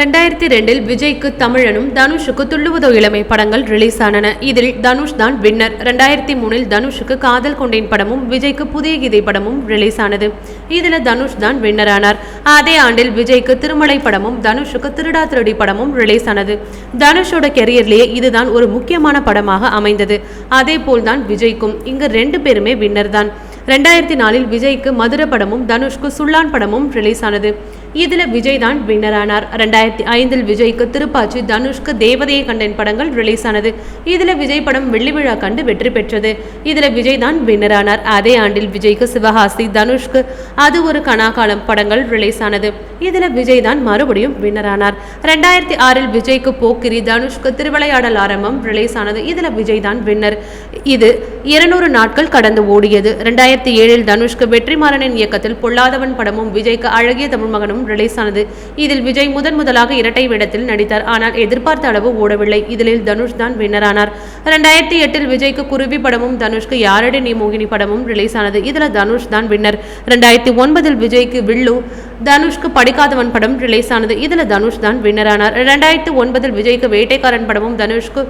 ரெண்டாயிரத்தி ரெண்டில் விஜய்க்கு தமிழனும் தனுஷுக்கு துள்ளுவதோ இளமை படங்கள் ரிலீஸ் ஆனன இதில் தனுஷ் தான் வின்னர். ரெண்டாயிரத்தி மூணில் தனுஷுக்கு காதல் கொண்டேன் படமும் விஜய்க்கு புதிய கீதை படமும் ரிலீஸ் ஆனது இதுல தனுஷ் தான் வின்னர் ஆனார் அதே ஆண்டில் விஜய்க்கு திருமலை படமும் தனுஷுக்கு திருடா திருடி படமும் ரிலீஸ் ஆனது தனுஷோட கெரியர்லேயே இதுதான் ஒரு முக்கியமான படமாக அமைந்தது. அதே போல்தான் விஜய்க்கும் இங்கு ரெண்டு பேருமே வின்னர் தான். ரெண்டாயிரத்தி நாலில் விஜய்க்கு மதுர படமும் தனுஷ்க்கு சுல்லான் படமும் ரிலீஸ் ஆனது இதில் விஜய் தான் வின்னர் ஆனார் ரெண்டாயிரத்தி ஐந்தில் விஜய்க்கு திருப்பாச்சி தனுஷ்க்கு தேவதையை கண்டேன் படங்கள் ரிலீஸ் ஆனது இதில் விஜய் படம் வெள்ளி விழா கண்டு வெற்றி பெற்றது. இதில் விஜய் தான் வின்னர் ஆனார் அதே ஆண்டில் விஜய்க்கு சிவகாசி தனுஷ்க்கு அது ஒரு கனாகாலம் படங்கள் ரிலீஸ் ஆனது இதில் விஜய் தான் மறுபடியும் வின்னர் ஆனார் ரெண்டாயிரத்தி ஆறில் விஜய்க்கு போக்கிரி தனுஷ்க்கு திருவிளையாடல் ஆரம்பம் ரிலீஸ் ஆனது இதில் விஜய் தான் வின்னர் இது இருநூறு நாட்கள் கடந்து ஓடியது. ரெண்டாயிரத்தி ஏழில் தனுஷ்க்கு வெற்றிமாறனின் இயக்கத்தில் பொல்லாதவன் படமும் விஜய்க்கு அழகிய தமிழ் படமும் ரிலீஸ் ஆனது இதில் விஜய் முதன் முதலாக இரட்டை வேடத்தில் நடித்தார். ஆனால் எதிர்பார்த்த அளவு ஓடவில்லை. இதில் தனுஷ் தான் வின்னர் ஆனார். ரெண்டாயிரத்தி எட்டில் விஜய்க்கு குருவி படமும் தனுஷ்க்கு யாரடி நீ மோகினி படமும் ரிலீஸ் ஆனது இதில் தனுஷ் தான் வின்னர் ரெண்டாயிரத்தி ஒன்பதில் விஜய்க்கு வில்லு தனுஷ்க்கு படிக்காதவன் படம் ரிலீஸ் ஆனது இதில் தனுஷ் தான் வின்னர் ஆனார். ரெண்டாயிரத்தி ஒன்பதில் விஜய்க்கு வேட்டைக்காரன் படமும் தனுஷ்க்கு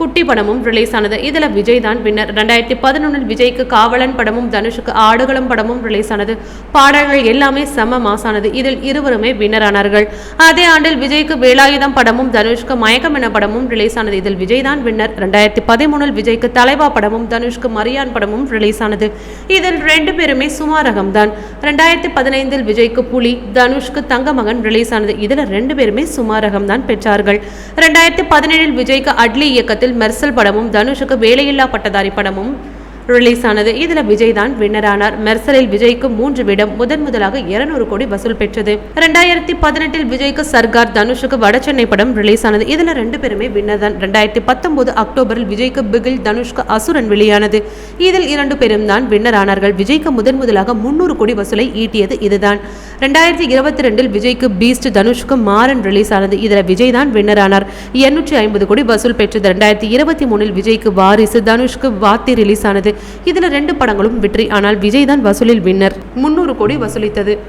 குட்டி படமும் ரிலீஸ் ஆனது. இதில் விஜய் தான் வின்னர் ரெண்டாயிரத்தி பதினொன்றில் விஜய்க்கு காவலன் படமும் தனுஷுக்கு ஆடுகளம் படமும் ரிலீஸ் ஆனது. பாடல்கள் எல்லாமே செம மாசானது. இதில் இருவருமே வின்னர் ஆனார்கள். அதே ஆண்டில் விஜய்க்கு வேலாயுதம் படமும் தனுஷ்க்கு மயக்கம் என படமும் ரிலீஸ் ஆனது. இதில் விஜய் தான் வின்னர் ரெண்டாயிரத்தி பதிமூணில் விஜய்க்கு தலைவா படமும் தனுஷ்க்கு மரியான் படமும் ரிலீஸ் ஆனது. இதில் ரெண்டு பேருமே சுமாரகம் தான். ரெண்டாயிரத்தி பதினைந்தில் விஜய்க்கு புலி தனுஷ்க்கு தங்கமகன் ரிலீஸ் ஆனது. இதில் ரெண்டு பேருமே சுமாரகம் தான் பெற்றார்கள். ரெண்டாயிரத்தி பதினேழில் விஜய்க்கு அட்லி இயக்கத்தில் படத்தில் மெர்சல் படமும் தனுஷுக்கு வேலையில்லா பட்டதாரி படமும் ரிலீஸ் ஆனது இதுல விஜய் தான் வின்னர் ஆனார் மெர்சலில் விஜய்க்கு மூன்று விடம் முதன் முதலாக இருநூறு கோடி வசூல் பெற்றது. ரெண்டாயிரத்தி பதினெட்டில் விஜய்க்கு சர்கார் தனுஷுக்கு வடசென்னை படம் ரிலீஸ் ஆனது இதுல ரெண்டு பேருமே வின்னர் தான். ரெண்டாயிரத்தி பத்தொன்பது அக்டோபரில் விஜய்க்கு பிகில் தனுஷ்க்கு அசுரன் வெளியானது. இதில் இரண்டு பேரும் தான் வின்னர் ஆனார்கள் விஜய்க்கு முதன் முதலாக முன்னூறு கோடி வசூலை ஈட்டியது இதுதான். ரெண்டாயிரத்தி இருபத்தி ரெண்டில் விஜய்க்கு பீஸ்ட் தனுஷ்க்கு மாறன் ரிலீஸ் ஆனது இதுல விஜய் தான் வின்னர் ஆனார் இருநூற்றி ஐம்பது கோடி வசூல் பெற்றது. ரெண்டாயிரத்தி இருபத்தி மூணில் விஜய்க்கு வாரிசு தனுஷ்க்கு வாத்தி ரிலீஸ் ஆனது இதுல ரெண்டு படங்களும் வெற்றி. ஆனால் விஜய் தான் வசூலில் வின்னர் முன்னூறு கோடி வசூலித்தது.